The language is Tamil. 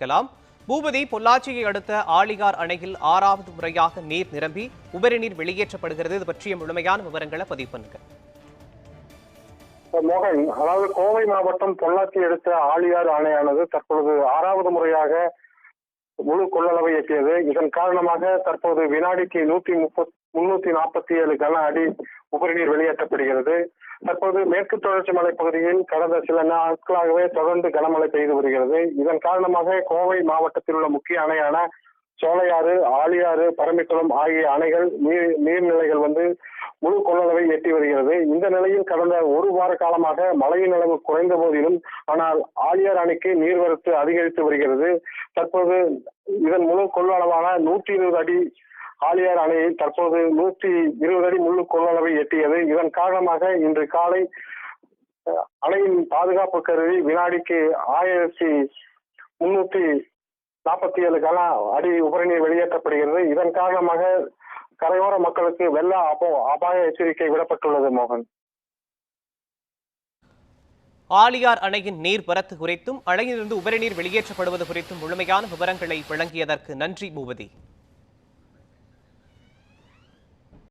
இருக்கலாம் பூபதி பொள்ளாச்சியை அடுத்த ஆழியார் அணையில் ஆறாவது முறையாக நீர் நிரம்பி உபரி நீர் வெளியேற்றப்படுகிறது. இது பற்றிய முழுமையான விவரங்களை பதிவு பண்ணுங்க. மோகன் அதாவது கோவை மாவட்டம் பொள்ளாச்சி எடுத்த ஆழியாறு அணையானது தற்பொழுது ஆறாவது முறையாக முழு கொள்ளளவை எட்டியது. இதன் காரணமாக தற்போது வினாடிக்கு நூத்தி முப்பத்தி முன்னூத்தி நாற்பத்தி ஏழு கன அடி உபரிநீர் வெளியேற்றப்படுகிறது. தற்போது மேற்கு தொடர்ச்சி மலை பகுதியில் கடந்த சில நாட்களாகவே தொடர்ந்து கனமழை பெய்து வருகிறது. இதன் காரணமாக கோவை மாவட்டத்தில் உள்ள முக்கிய அணையான சோலையாறு ஆழியாறு பரம்பிக்குளம் ஆகிய அணைகள் நீர் நீர்நிலைகள் வந்து முழு கொள்ளளவை எட்டி வருகிறது. இந்த நிலையில் கடந்த ஒரு வார காலமாக மழையின் அளவு குறைந்த போதிலும் ஆனால் ஆழியார் அணைக்கு நீர்வரத்து அதிகரித்து வருகிறது. தற்போது இதன் முழு கொள்ளளவான நூற்றி இருபது அடி ஆழியார் அணையில் தற்போது நூற்றி இருபது அடி முழு கொள்ளளவை எட்டியது. இதன் காரணமாக இன்று காலை அணையின் பாதுகாப்பு கருவி வினாடிக்கு ஆயிரத்தி முன்னூத்தி நாற்பத்தி ஏழு கன அடி உபரிநீர் வெளியேற்றப்படுகிறது. இதன் காரணமாக கரையோர மக்களுக்கு வெள்ள அப்போ அபாய எச்சரிக்கை விடப்பட்டுள்ளது மோகன். ஆழியார் அணையின் நீர் வரத்து குறித்தும் அணையிலிருந்து உபரி நீர் வெளியேற்றப்படுவது குறித்தும் முழுமையான விவரங்களை வழங்கியதற்கு நன்றி பூபதி.